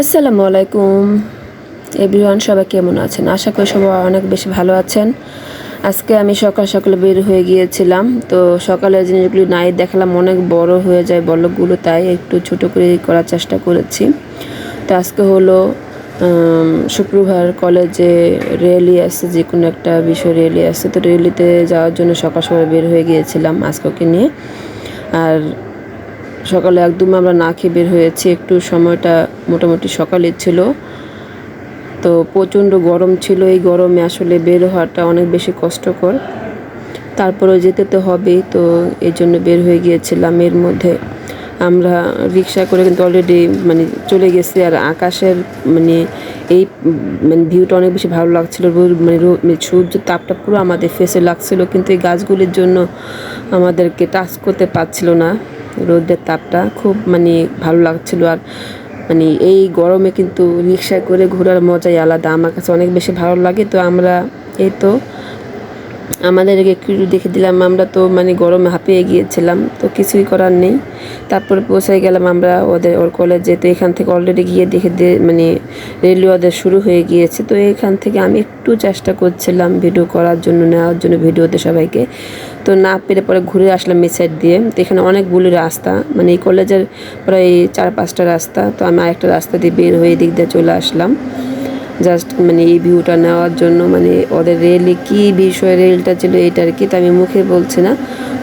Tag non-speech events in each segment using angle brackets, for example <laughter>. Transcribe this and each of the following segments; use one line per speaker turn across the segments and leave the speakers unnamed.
আসসালামু আলাইকুম। এভরিওয়ান, সবাই কেমন আছেন? আশা করি সবাই অনেক বেশি ভালো আছেন। আজকে আমি সকাল সকালে বের হয়ে গিয়েছিলাম। তো সকালের জিনিসগুলি নাই, দেখালাম অনেক বড় হয়ে যায় বলকগুলো, তাই একটু ছোট করে করার চেষ্টা করেছি। তো আজকে হলো শুক্রবার কলেজে র্যালি আছে যে কোনো একটা বিষয় র্যালি আছে। তো র্যালিতে যাওয়ার জন্য সকাল সকাল বের হয়ে গিয়েছিলাম আজকে নিয়ে। আর সকালে একদম আমরা না খেয়ে বের হয়েছি, একটু সময়টা মোটামুটি সকালে ছিল। তো প্রচণ্ড গরম ছিল, এই গরমে আসলে বের হওয়াটা অনেক বেশি কষ্টকর। তারপরেও যেতে তো হবেই, তো এই জন্য বের হয়ে গিয়েছিলাম। এর মধ্যে আমরা রিক্সা করে কিন্তু অলরেডি মানে চলে গেছি, আর আকাশের মানে এই মানে ভিউটা অনেক বেশি ভালো লাগছিল। মানে মানে সূর্যের তাপটা পুরো আমাদের ফেসে লাগছিল, কিন্তু এই গাছগুলির জন্য আমাদেরকে টাচ করতে পারছিল না। রোদের তাপটা খুব মানে ভালো লাগছিল আর মানে এই গরমে কিন্তু রিক্সায় করে ঘোরার মজাই আলাদা। আমার কাছে অনেক বেশি ভালো লাগে তো আমরা এই তো আমাদের একটু দেখে দিলাম। আমরা তো মানে গরমে হাঁপিয়ে গিয়েছিলাম তো কিছুই করার নেই। তারপরে পৌঁছায় গেলাম আমরা ওদের ওর কলেজে তো এখান থেকে অলরেডি গিয়ে দেখে মানে রেলওয়ে ওদের শুরু হয়ে গিয়েছে। তো এখান থেকে আমি একটু চেষ্টা করছিলাম ভিডিও করার জন্য, নেওয়ার জন্য ভিডিওতে সবাইকে। তো না পেরে পরে ঘুরে আসলাম এই সাইড দিয়ে। তো এখানে অনেকগুলি রাস্তা মানে এই কলেজের প্রায় চার পাঁচটা রাস্তা। তো আমি আরেকটা রাস্তা দিয়ে বের হয়ে এদিক দিয়ে চলে আসলাম। জাস্ট মানে এই ভিউটা নেওয়ার জন্য মানে ওদের রেলে কী বিষয় রেলটা ছিল, এটা আর কি, তো আমি মুখে বলছি না।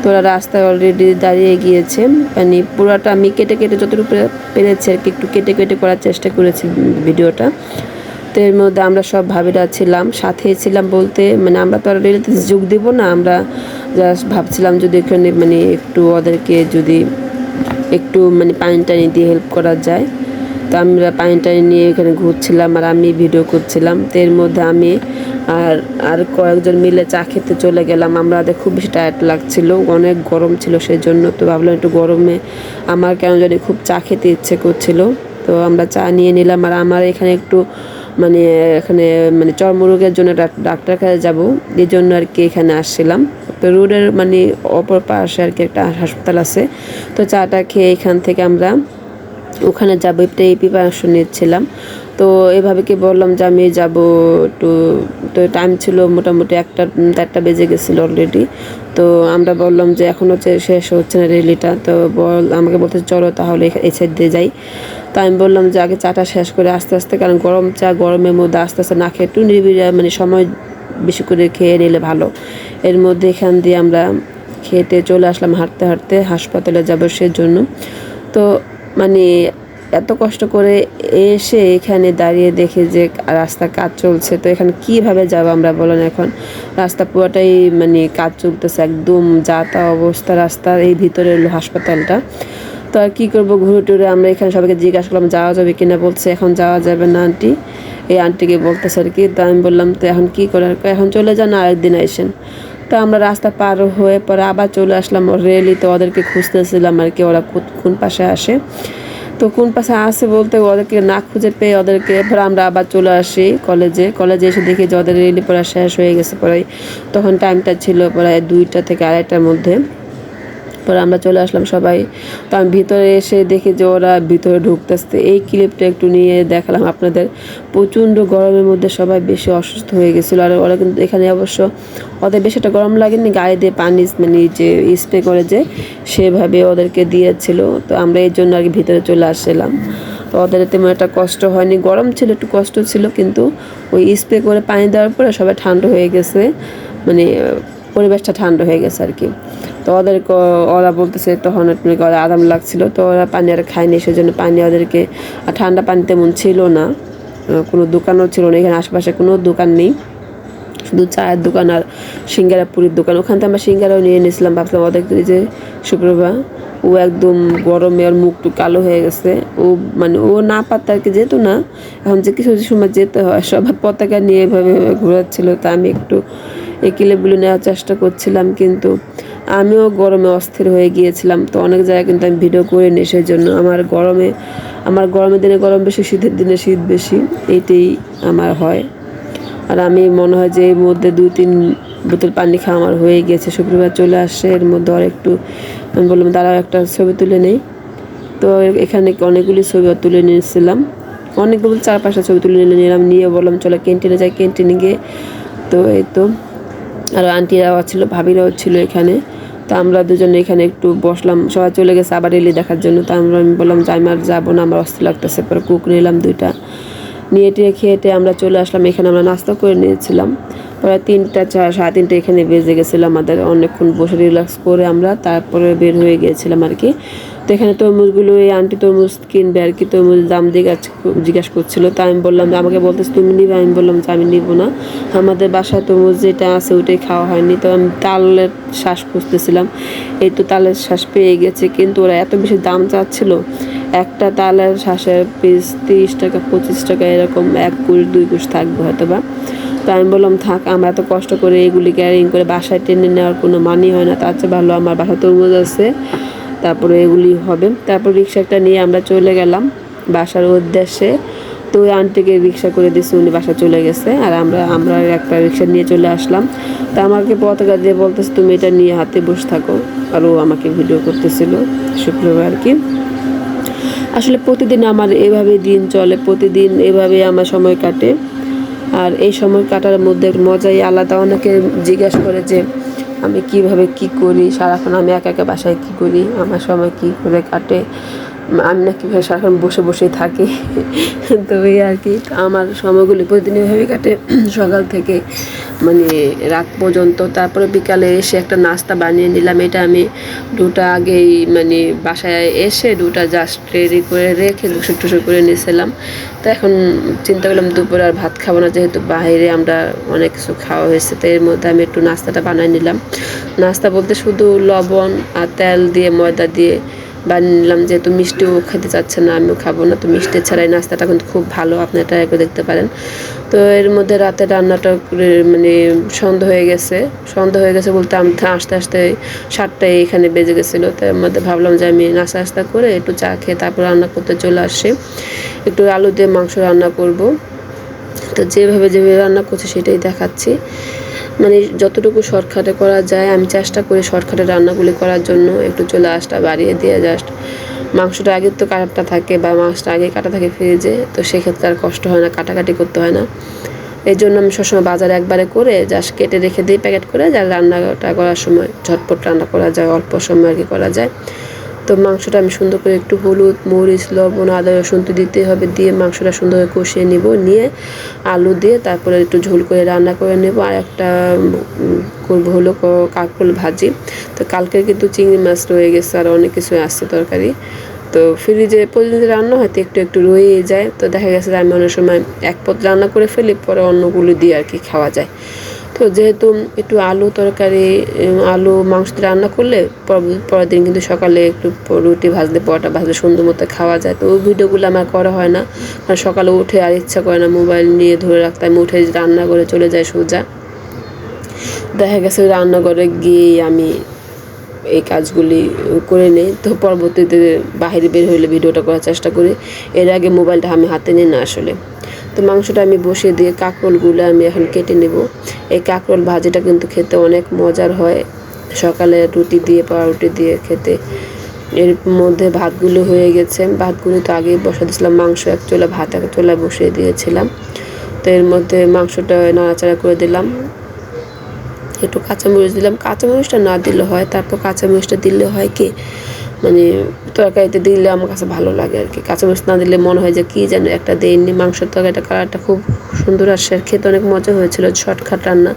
তো ওরা রাস্তায় অলরেডি দাঁড়িয়ে গিয়েছে। মানে পুরোটা আমি কেটে কেটে যতটুকু পেরেছি আর কি, একটু কেটে কেটে করার চেষ্টা করেছি ভিডিওটা। তো এর মধ্যে আমরা সব ভাবিরা ছিলাম সাথে ছিলাম বলতে মানে আমরা তো আর রেলেতে যোগ দেবো না, আমরা জাস্ট ভাবছিলাম যদি এখানে মানে একটু ওদেরকে যদি একটু মানে পানি টানি দিয়ে হেল্প করা যায়। তো আমরা পানি টানি নিয়ে এখানে ঘুরছিলাম আর আমি ভিডিও করছিলাম। তো এর মধ্যে আমি আর আর কয়েকজন মিলে চা খেতে চলে গেলাম। আমাদের খুব বেশি টায়ার্ড লাগছিল, অনেক গরম ছিল সেই জন্য তো ভাবলাম একটু গরমে আমার কেন জানি খুব চা খেতে ইচ্ছে করছিল। তো আমরা চা নিয়ে নিলাম আর আমার এখানে একটু মানে এখানে মানে চর্মরোগের জন্য ডাক- ডাক্তার কাছে যাব। এই জন্য আর কি এখানে আসছিলাম। তো রোডের মানে অপর পাশে আর কি একটা হাসপাতাল আছে। তো চাটা খেয়ে এখান থেকে আমরা ওখানে যাব এই প্রিপারেশন নিচ্ছিলাম। তো এভাবে কি বললাম যে আমি যাব একটু, তো টাইম ছিল মোটামুটি একটা, চারটা বেজে গেছিল অলরেডি তো আমরা বললাম যে এখন হচ্ছে শেষ হচ্ছে না রেলিটা তো বল, আমাকে বলতে চলো তাহলে এই সাইড দিয়ে যাই। তো আমি বললাম যে আগে চাটা শেষ করে আস্তে আস্তে, কারণ গরম চা, গরমের মধ্যে আস্তে আস্তে না খেয়ে একটু নিরিবিড়ি মানে সময় বেশি করে খেয়ে নিলে ভালো। এর মধ্যে এখান দিয়ে আমরা খেতে চলে আসলাম হাঁটতে হাঁটতে, হাসপাতালে যাব সেজন্য। তো মানে এত কষ্ট করে এসে এখানে দাঁড়িয়ে দেখে যে রাস্তা কাজ চলছে, তো এখানে কীভাবে যাব আমরা বলেন এখন? রাস্তা পুরোটাই মানে কাজ চলতেছে, একদম যা তা অবস্থা রাস্তার এই ভিতরে হাসপাতালটা। তো আর কী করব ঘুরে টুরে আমরা এখানে সবাইকে জিজ্ঞাসা করলাম, যাওয়া যাবে কিনা বলছে, এখন যাওয়া যাবে না আন্টি। এই আন্টিকে বলতেছে আর কি, তো আমি বললাম, তো এখন কী করার? এখন চলে যান, আরেকদিন আইসেন। তো আমরা রাস্তা পার হয়ে পরে আবার চলে আসলাম রেলি তো। ওদেরকে খুঁজতেছিলাম আর কি, ওরা কোন- পাশে আসে। তো কোন পাশে আসে বলতে ওদেরকে না খুঁজে পেয়ে ওদেরকে পরে আমরা আবার চলে আসি কলেজে কলেজে এসে দেখি যে ওদের রেলি পড়া শেষ হয়ে গেছে পরে। তখন টাইমটা ছিল প্রায় দুইটা থেকে আড়াইটার মধ্যে। পরে আমরা চলে আসলাম সবাই। তো আমি ভিতরে এসে দেখি যে ওরা ভিতরে ঢুকতেছে। এই ক্লিপটা একটু নিয়ে দেখালাম আপনাদের। প্রচণ্ড গরমের মধ্যে সবাই বেশি অসুস্থ হয়ে গেছিল। আর ওরা কিন্তু এখানে অবশ্য ওদের বেশি একটা গরম লাগেনি। গায়ে দিয়ে পানি মানে যে স্প্রে করে যে সেভাবে ওদেরকে দিয়েছিল। তো আমরা এই জন্য আর কি ভিতরে চলে আসছিলাম তো ওদের তেমন একটা কষ্ট হয়নি। গরম ছিল, একটু কষ্ট ছিল, কিন্তু ওই স্প্রে করে পানি দেওয়ার পরে সবাই ঠান্ডা হয়ে গেছে। মানে পরিবেশটা ঠান্ডা হয়ে গেছে আর কি। তো ওদের ওরা বলতেছে তখন ওরা আরাম লাগছিল, তো ওরা পানি আর খায়নি, সেজন্য পানি ওদেরকে ঠান্ডা পানি তেমন ছিল না। কোনো দোকানও ছিল না, এখানে আশেপাশে কোনো দোকান নেই। শুধু চায়ের দোকান আর সিঙ্গারা পুরীর দোকান। ওখান থেকে আমরা সিঙ্গারাও নিয়ে নিয়েছিলাম ভাবলাম ওদের যে শুক্রবার। ও একদম গরমে আর মুখ টুক কালো হয়ে গেছে। ও মানে ও না পারতে আর কি যেত না। এখন যে কিছু সময় যেতে হয়, সবার পতাকা নিয়ে এভাবে ঘোরাচ্ছিল, তা আমি একটু এই ক্লিপগুলো নেওয়ার চেষ্টা করছিলাম, কিন্তু আমিও গরমে অস্থির হয়ে গিয়েছিলাম। তো অনেক জায়গায় কিন্তু আমি ভিডিও করে নিই সেই জন্য আমার গরমে, আমার গরমের দিনে গরম বেশি, শীতের দিনে শীত বেশি, এইটাই আমার হয়। আর আমি, মনে হয় যে এর মধ্যে দুই, তিন বোতল পানি খাওয়া আমার হয়ে গিয়েছে। শুক্রবার চলে আসছে, এর মধ্যে আর একটু, আমি বললাম, দাঁড়াও, একটা ছবি তুলে নেই। তো এখানে অনেকগুলি ছবি তুলে নিয়েছিলাম। অনেকগুলো চার পাঁচটা ছবি তুলে নিলাম, নিয়ে বললাম, চলো ক্যান্টিনে যাই, ক্যান্টিনে গিয়ে, তো এই তো। আর আন্টিরাও ছিল ভাবিরাও ছিল এখানে। তো আমরা দুজনে এখানে একটু বসলাম, সবাই চলে গেছে আবার এলি দেখার জন্য। তো আমরা আমি বললাম, যে, আমি আর যাব না, আমার অস্থির লাগতেছে। পরে কুক নিলাম দুইটা। নিয়ে টিয়ে খেয়ে আমরা চলে আসলাম, এখানে আমরা নাস্তা করে নিয়েছিলাম। পরে তিনটা, চার, সাড়ে তিনটা এখানে বেজে গেছিল আমাদের। অনেকক্ষণ বসে রিল্যাক্স করে আমরা তারপরে বের হয়ে গিয়েছিলাম আর কি। তো এখানে তরমুজগুলো এই আন্টি তরমুজ কিনবে আর কি, তরমুজ দাম জিজ্ঞাসা জিজ্ঞাসা করছিল, তা আমি বললাম যে, আমাকে বলতেছে তুমি নিবে? আমি বললাম যে, আমি নিবো না। আমাদের বাসায় তরমুজ যেটা আছে ওইটাই খাওয়া হয়নি, তো আমি তালের শ্বাস খুঁজতেছিলাম। এই তো তালের শ্বাস পেয়ে গেছে, কিন্তু ওরা এত বেশি দাম চাচ্ছিল, একটা তালের শ্বাসের পিস তিরিশ টাকা, পঁচিশ টাকা এরকম, এক কুশ দুই কুশ থাকবে হয়তো বা তো আমি বললাম, থাক, আমরা এত কষ্ট করে এগুলি ক্যারিং করে বাসায় টেনে নেওয়ার কোনো মানি হয় না, তার চেয়ে ভালো আমার বাসা তরমুজ আছে। তারপরে এগুলি হবে। তারপর রিক্সাটা নিয়ে আমরা চলে গেলাম বাসার উদ্দেশ্যে। তো ওই আন্টিকে রিক্সা করে দিয়েছি, উনি বাসা চলে গেছে। আর আমরা আমরা একটা রিক্সা নিয়ে চলে আসলাম। তা আমাকে পতাকা দিয়ে বলতেছে, তুমি এটা নিয়ে হাতে বসে থাকো। আর ও আমাকে ভিডিও করতেছিল শুক্রবার আর কি। আসলে প্রতিদিন আমার এভাবে দিন চলে, প্রতিদিন এভাবে আমার সময় কাটে। আর এই সময় কাটার মধ্যে মজাই আলাদা। অনেকে জিজ্ঞাসা করে যে আমি কীভাবে কি করি? সারাক্ষণ আমি একা একা বাসায় কি করি? আমার সময় কি করে কাটে? আমি না কীভাবে সারাক্ষণ বসে বসেই থাকি। তো এই আর কি, আমার সময়গুলি প্রতিদিন এভাবে কাটে। সকাল থেকে মানে রাত পর্যন্ত, তারপরে বিকালে এসে একটা নাস্তা বানিয়ে নিলাম। এটা আমি দুটা আগেই মানে বাসায় এসে দুটা জাস্ট রেডি করে রেখে গোসল টুসল করে নিয়েছিলাম। তো এখন চিন্তা করলাম দুপুরে আর ভাত খাব না, যেহেতু বাইরে আমরা অনেক কিছু খাওয়া হয়েছে, তো এর মধ্যে আমি একটু নাস্তাটা বানিয়ে নিলাম। নাস্তা বলতে শুধু লবণ আর তেল দিয়ে, ময়দা দিয়ে বানিয়ে নিলাম যেহেতু মিষ্টিও খেতে চাচ্ছে না, আমিও খাব না। তো মিষ্টি ছাড়াই নাস্তাটা কিন্তু খুব ভালো আপনি ট্রাই করে দেখতে পারেন। তো এর মধ্যে রাতে রান্নাটা মানে সন্ধ্যা হয়ে গেছে। সন্ধ্যা হয়ে গেছে বলতে আমি, আসতে আসতে সাতটায় এখানে বেজে গেছিল। তো এর মধ্যে ভাবলাম যে, আমি নাস্তা আস্তা করে একটু চা খেয়ে তারপর রান্না করতে চলে আসি। একটু আলু দিয়ে মাংস রান্না করব। তো যেভাবে যেভাবে রান্না করছি সেটাই দেখাচ্ছি। মানে যতটুকু শর্টকাটে করা যায়, আমি চেষ্টা করি শর্টকাটে রান্নাগুলি করার জন্য। একটু চলে আসটা বাড়িয়ে দিয়ে জাস্ট মাংসটা আগের তো কাটা থাকে বা মাংসটা আগে কাটা থাকে ফ্রিজে তো সেক্ষেত্রে আর কষ্ট হয় না, কাটাকাটি করতে হয় না। এই জন্য আমি সবসময় বাজারে একবারে করে জাস্ট কেটে রেখে দিই প্যাকেট করে, যা রান্নাটা করার সময় ঝটপট রান্না করা যায়, অল্প সময় আর কি করা যায়। তো মাংসটা আমি সুন্দর করে একটু হলুদ, মরিচ, লবণ, আদা, রসুন তো দিতে হবে। দিয়ে মাংসটা সুন্দর করে কষিয়ে নিব, নিয়ে আলু দিয়ে তারপরে একটু ঝোল করে রান্না করে নেব। আর একটা করব হলো কাকরোল ভাজি। তো কালকে কিন্তু চিংড়ি মাছ রয়ে গেছে আর অনেক কিছু আসছে তরকারি। তো ফ্রিজে প্রতিদিন রান্না হয়তো একটু একটু রয়ে যায়। তো দেখা গেছে আমি অনেক সময় এক পথ রান্না করে ফেলি, পরে অন্যগুলো দিয়ে আর কি খাওয়া যায়। তো যেহেতু একটু আলু তরকারি আলু, মাংস রান্না করলে পরের দিন কিন্তু সকালে একটু রুটি ভাজলে, পরোটা ভাজলে সুন্দর মতো খাওয়া যায়। তো ওই ভিডিওগুলো আমার করা হয় না। কারণ সকালে উঠে আর ইচ্ছা করে না, মোবাইল নিয়ে ধরে রাখতে। আমি উঠে রান্না করে চলে যাই সোজা। দেখা গেছে রান্নাঘরে গিয়ে আমি এই কাজগুলি করে নেই। তো পরবর্তীতে বাহিরে বের হইলে ভিডিওটা করার চেষ্টা করি। এর আগে মোবাইলটা আমি হাতে নিই না আসলে। তো মাংসটা আমি বসিয়ে দিয়ে কাঁকরোলগুলো আমি এখন কেটে নেব। এই কাঁকরোল ভাজিটা কিন্তু খেতে অনেক মজার হয়। সকালে রুটি দিয়ে, পাউরুটি দিয়ে খেতে। এর মধ্যে ভাতগুলো হয়ে গেছে। ভাতগুলো তো আগেই বসা দিয়েছিলাম। মাংস এক চোলা, ভাত এক চোলা বসিয়ে দিয়েছিলাম। তো এর মধ্যে মাংসটা নাড়াচাড়া করে দিলাম। একটু কাঁচামরিচ দিলাম। কাঁচামরিচটা না দিলে হয়। তারপর কাঁচামরিচটা দিলে হয় কি? মানে তরকারিতে দিলে আমার কাছে ভালো লাগে আর কি। কাঁচা কাঁচামরিচ না দিলে মনে হয় যে কী যেন একটা দেয়নি মাংসের তরকারিটা কালারটা খুব সুন্দর আসে আর খেতে অনেক মজা হয়েছিল শর্টকাট রান্না।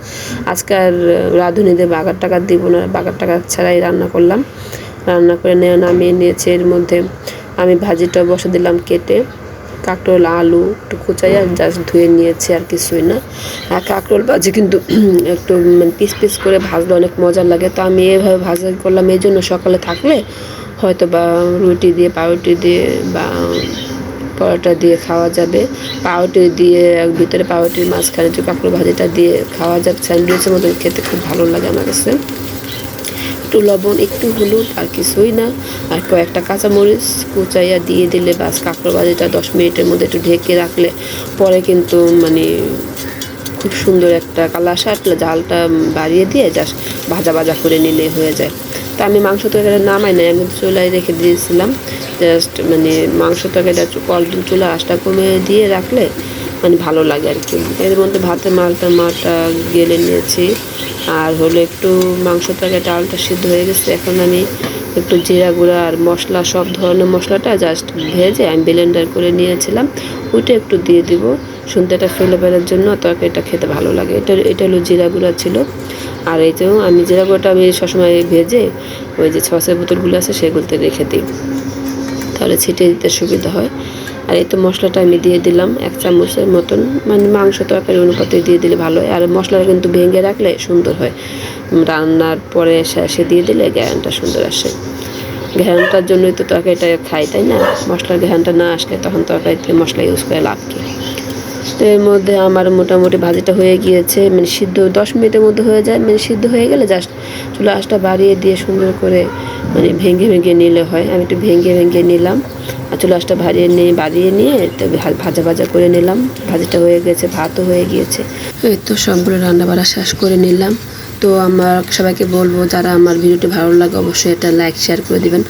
আজকে আর রাঁধুনিদের বাগার টাকা দিব না, বাগার টাকা ছাড়াই রান্না করলাম। রান্না করে নেওয়া নামিয়ে নিয়েছে। এর মধ্যে আমি ভাজিটা বসে দিলাম কেটে। কাঁকরোল, আলু একটু কুচাইয়া জাস্ট ধুয়ে নিয়েছি আর কিছুই না। আর কাঁকরোল ভাজি কিন্তু <clears throat> একটু মানে পিস পিস করে ভাজলে অনেক মজা লাগে। তো আমি এভাবে ভাজা করলাম। এই জন্য সকালে থাকলে হয়তো বা রুটি দিয়ে, পাউরুটি দিয়ে বা পরোটা দিয়ে খাওয়া যাবে। পাউরুটি দিয়ে ভিতরে পাউরুটির মাঝখানে যে কাঁকড়ো ভাজিটা দিয়ে খাওয়া যাবে স্যান্ডউইচের মতন খেতে খুব ভালো লাগে আমার কাছে। একটু লবণ, একটু হলুদ, আর কিছুই না। আর কয়েকটা কাঁচামরিচ কুচাইয়া দিয়ে দিলে বাস কাঁকড়ো ভাজিটা দশ মিনিটের মধ্যে একটু ঢেকে রাখলে পরে কিন্তু মানে খুব সুন্দর একটা কালার আসে। জালটা বাড়িয়ে দিয়ে জাস্ট ভাজা ভাজা করে নিলে হয়ে যায়। তো আমি মাংস তরকারিটা নামাই নাই, আমি চুলায় রেখে দিয়েছিলাম। জাস্ট মানে মাংস তরকারিটা কলদিন চুলা আঁচটা কমে দিয়ে রাখলে মানে ভালো লাগে আর কি। এর মধ্যে ভাতের মালটা মাটা গেলে নিয়েছি। আর হলো একটু মাংস তরকারি ডালটা সিদ্ধ হয়ে গেছে। এখন আমি একটু জিরা গুঁড়া আর মশলা, সব ধরনের মশলাটা জাস্ট ভেজে আমি ব্লেন্ডার করে নিয়েছিলাম। ওইটা একটু দিয়ে দিব। সুন্দরটা ফেলে ফেলার জন্য তরকারিটা খেতে ভালো লাগে। এটা এটা হলো জিরা গুঁড়া ছিল। আর এই তো আমি জিরা গুঁড়োটা আমি সবসময় ভেজে ওই যে সসের বোতলগুলো আছে সেগুলোতে রেখে দিই। তাহলে ছিটিয়ে দিতে সুবিধা হয়। আর এই তো মশলাটা আমি দিয়ে দিলাম এক চামচের মতন। মানে মাংস তরকারি অনুপাতে দিয়ে দিলে ভালো হয়। আর মশলাটা কিন্তু ভেঙে রাখলে সুন্দর হয়। রান্নার পরে শেষে দিয়ে দিলে গ্যারানটা সুন্দর আসে। ঘ্যানটার জন্যই তো তরকারিটা খাই, তাই না? মশলার ঘ্যানটা না আসলে তখন তরকারিতে মশলা ইউজ করে লাভ কি? এর মধ্যে আমার মোটামুটি ভাজিটা হয়ে গিয়েছে। মানে সিদ্ধ দশ মিনিটের মধ্যে হয়ে যায় মানে সিদ্ধ হয়ে গেলে জাস্ট চুলা আঁচটা বাড়িয়ে দিয়ে সুন্দর করে মানে ভেঙে ভেঙে নিলে হয়। আমি একটু ভেঙে ভেঙে নিলাম। আর চুলা আঁচটা বাড়িয়ে নিয়ে বাড়িয়ে নিয়ে তবে ভাজা ভাজা করে নিলাম। ভাজিটা হয়ে গেছে, ভাতও হয়ে গিয়েছে। এই তো সবগুলো রান্না বাড়া শেষ করে নিলাম। তো আমার সবাইকে বলব, যারা আমার ভিডিওটি ভালো লাগে অবশ্যই এটা লাইক শেয়ার করে দিবেন।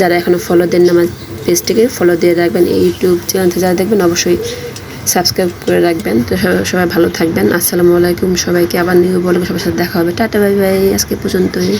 যারা এখনও ফলো দেন না আমার পেজটিকে ফলো দিয়ে রাখবেন। এই ইউটিউব চ্যানেল যারা দেখবেন, অবশ্যই সাবস্ক্রাইব করে রাখবেন। তো সবাই- ভালো থাকবেন। আসসালামু আলাইকুম। সবাইকে আবার নিউ বলে সবার সাথে দেখা হবে। Tata, bye bye. আজকে পর্যন্তই।